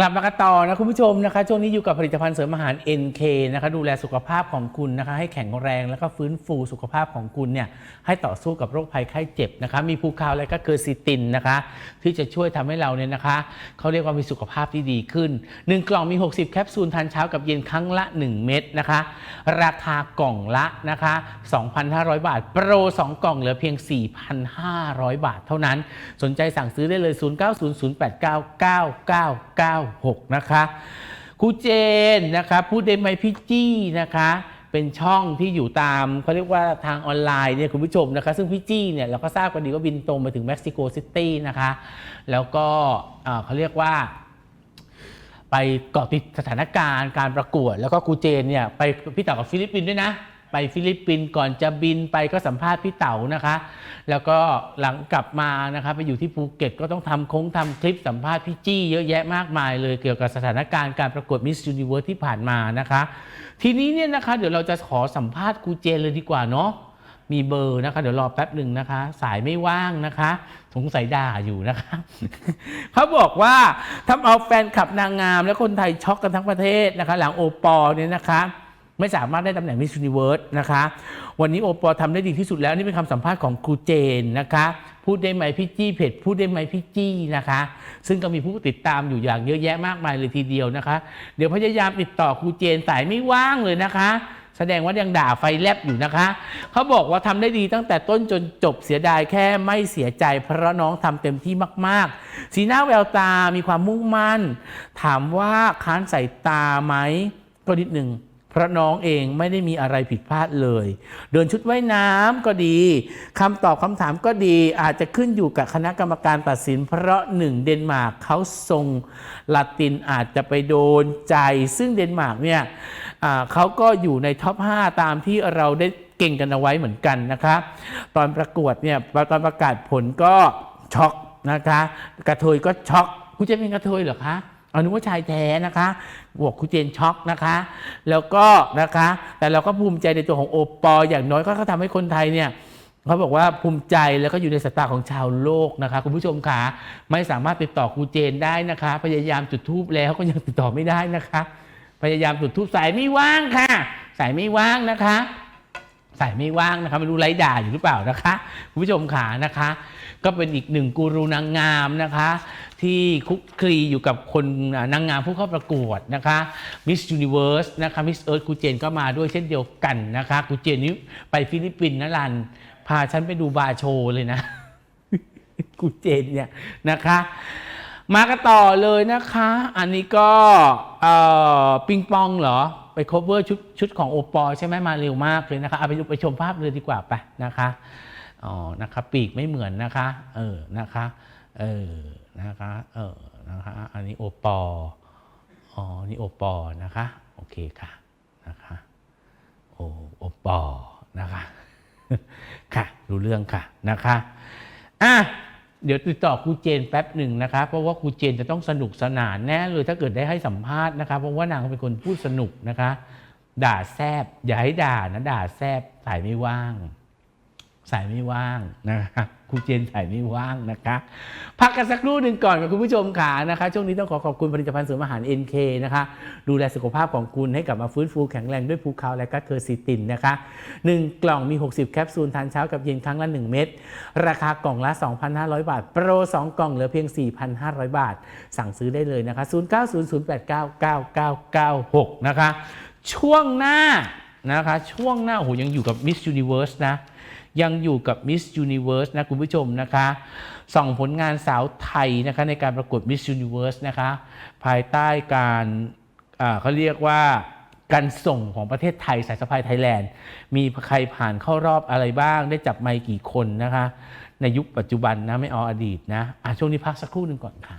กลับมากันต่อนะคุณผู้ชมนะคะช่วงนี้อยู่กับผลิตภัณฑ์เสริมอาหาร NK นะคะดูแลสุขภาพของคุณนะคะให้แข็งแรงแล้วก็ฟื้นฟูสุขภาพของคุณเนี่ยให้ต่อสู้กับโรคภัยไข้เจ็บนะคะมีภูคาวและก็เกอร์ซิตินนะคะที่จะช่วยทำให้เราเนี่ยนะคะเขาเรียกว่ามีสุขภาพที่ดีขึ้น 1 กล่องมี 60 แคปซูลทานเช้ากับเย็นครั้งละ 1 เม็ดนะคะ ราคากล่องละนะคะ2,500 บาท โปร 2 กล่องเหลือเพียง 4,500 บาท เท่านั้น สนใจสั่งซื้อได้เลย96 นะคะครูเจนนะคะพูดได้ไหมพี่จี้นะคะ เป็นช่องที่อยู่ตามเขาเรียกว่าทางออนไลน์เนี่ยคุณผู้ชมนะคะ ซึ่งพี่จี้เนี่ยเราก็ทราบกันดีว่าบินตรงไปถึงเม็กซิโกซิตี้นะคะ แล้วก็เขาเรียกว่าไปเกาะติดสถานการณ์การประกวด แล้วก็ครูเจนเนี่ยไปพี่ต๋ากับฟิลิปปินส์ด้วยนะ ไปฟิลิปปินส์ก่อนจะบินไปก็สัมภาษณ์พี่เต๋านะคะ แล้วก็หลังกลับมานะคะไปอยู่ที่ภูเก็ตก็ต้องทำโค้งทำคลิปสัมภาษณ์พี่จี้เยอะแยะมากมายเลยเกี่ยวกับสถานการณ์การประกวดมิส s u นิเวิร์สที่ผ่านมานะคะ ทีนี้เนี่ยนะคะ เดี๋ยวเราจะขอสัมภาษณ์ครูเจนเลยดีกว่าเนาะมีเบอร์นะคะ เดี๋ยวรอแป๊บหนึ่งนะคะ สายไม่ว่างนะคะ สงสัยด่าอยู่นะคะเขาบอกว่าทำเอาแฟนคลับนางงาม และคนไทยช็อกกันทั้งประเทศนะคะ หลังโอปอลเนี่ยนะคะ ไม่สามารถได้ตำแหน่งมิส s u นิเวิร์สนะคะ วันนี้โอปอลทำได้ดีที่สุดแล้ว นี่เป็นคำสัมภาษณ์ของครูเจนนะคะ พูดได้ไหมพี่จี้เพจพูดได้ไหมพี่จี้นะคะ ซึ่งก็มีผู้ติดตามอยู่อย่างเยอะแยะมากมายเลยทีเดียวนะคะ เดี๋ยวพยายามติดต่อครูเจนสายไม่ว่างเลยนะคะ แสดงว่ายังด่าไฟแลบอยู่นะคะ เขาบอกว่าทำได้ดีตั้งแต่ต้นจนจบเสียดายแค่ไม่เสียใจ เพราะน้องทำเต็มที่มาก ๆ สีหน้าแววตามีความมุ่งมั่น ถามว่าค้านสายตาไหมก็นิดหนึ่ง ราะน้องเองไม่ได้มีอะไรผิดพลาดเลย เดินชุดว่ายน้ำก็ดีคำตอบคำถามก็ดีอาจจะขึ้นอยู่กับคณะกรรมการตัดสิน เพราะหนึ่งเดนมาร์กเขาทรงละตินอาจจะไปโดนใจ ซึ่งเดนมาร์กเนี่ยเขาก็อยู่ในท็อป 5 ตามที่เราได้เก่งกันเอาไว้เหมือนกันนะคะตอนประกวดเนี่ยตอนประกาศผลก็ช็อกนะคะ กระเทยก็ช็อกคุณจนเป็นกระเทยเหรอคะ เอานึกว่าชายแท้นะคะบวกคุณเจนช็อกนะคะ แล้วก็นะคะ แต่เราก็ภูมิใจในตัวของโอปอลอย่างน้อยก็เขาทำให้คนไทยเนี่ยเขาบอกว่าภูมิใจแล้วก็อยู่ในสายตาของชาวโลกนะคะ คุณผู้ชมขาไม่สามารถติดต่อครูเจนได้นะคะ พยายามจุดทูบแล้วก็ยังติดต่อไม่ได้นะคะ พยายามจุดทูบสายไม่ว่างค่ะ สายไม่ว่างนะคะ สายไม่ว่างนะคะไม่รู้ไร้ด่าอยู่หรือเปล่านะคะคุณผู้ชมขานะคะ ก็เป็นอีกหนึ่งกูรูนางงามนะคะ ที่คุกคลีอยู่กับคนนางงามผู้เข้าประกวดนะคะ Miss Universe นะคะ Miss Earth กูเจนก็มาด้วยเช่นเดียวกันนะคะกูเจนนี้ไปฟิลิปปินส์นะลัน พาฉันไปดูบาร์โชเลยนะกูเจนเนี่ยนะคะมากันต่อเลยนะคะ อันนี้ก็ปิงปองเหรอ ไป cover ชุดชุดของโอปอลใช่ไหมมาเร็วมากเลยนะคะเอาไปไปชมภาพเลยดีกว่าไปนะคะอ๋อนะคะปีกไม่เหมือนนะคะเออนะคะเออนะคะเออนะคะอันนี้โอปอลอ๋อนี่โอปอลนะคะโอเคค่ะนะคะโอโอปอลนะคะค่ะรู้เรื่องค่ะนะคะอะ เดี๋ยวติดต่อครูเจนแป๊บหนึ่งนะคะเพราะว่าครูเจนจะต้องสนุกสนานแน่เลยถ้าเกิดได้ให้สัมภาษณ์นะคะเพราะว่านางเป็นคนพูดสนุกนะคะ ด่าแซบอย่าให้ด่านะด่าแซบสายไม่ว่าง สายไม่ว่างนะคะครูเจนสายไม่ว่างนะคะ พักกันสักครู่หนึ่งก่อนกับคุณผู้ชมขานะคะ ช่วงนี้ต้องขอขอบคุณผลิตภัณฑ์เสริมอาหาร NK นะคะ ดูแลสุขภาพของคุณให้กลับมาฟื้นฟูแข็งแรงด้วยภูเขาและก็เคอร์ซิตินนะคะ 1 กล่องมี 60 แคปซูลทานเช้ากับเย็นครั้งละ 1 เม็ดราคากล่องละ 2,500 บาท โปร 2 กล่องเหลือเพียง 4,500 บาท สั่งซื้อได้เลยนะคะ 0900899996 นะคะ ช่วงหน้า นะคะ ช่วงหน้าโอ้โหยังอยู่กับ Miss Universe นะ ยังอยู่กับ Miss Universe นะ คุณผู้ชมนะคะส่องผลงานสาวไทยนะคะในการประกวด Miss Universe นะคะ ภายใต้การเขาเรียกว่าการส่งของประเทศไทยสายสะพายไทยแลนด์ มีใครผ่านเข้ารอบอะไรบ้าง ได้จับไมค์กี่คนนะคะ ในยุคปัจจุบันนะ ไม่เอาอดีตนะอะช่วงนี้พักสักครู่หนึ่งก่อนค่ะ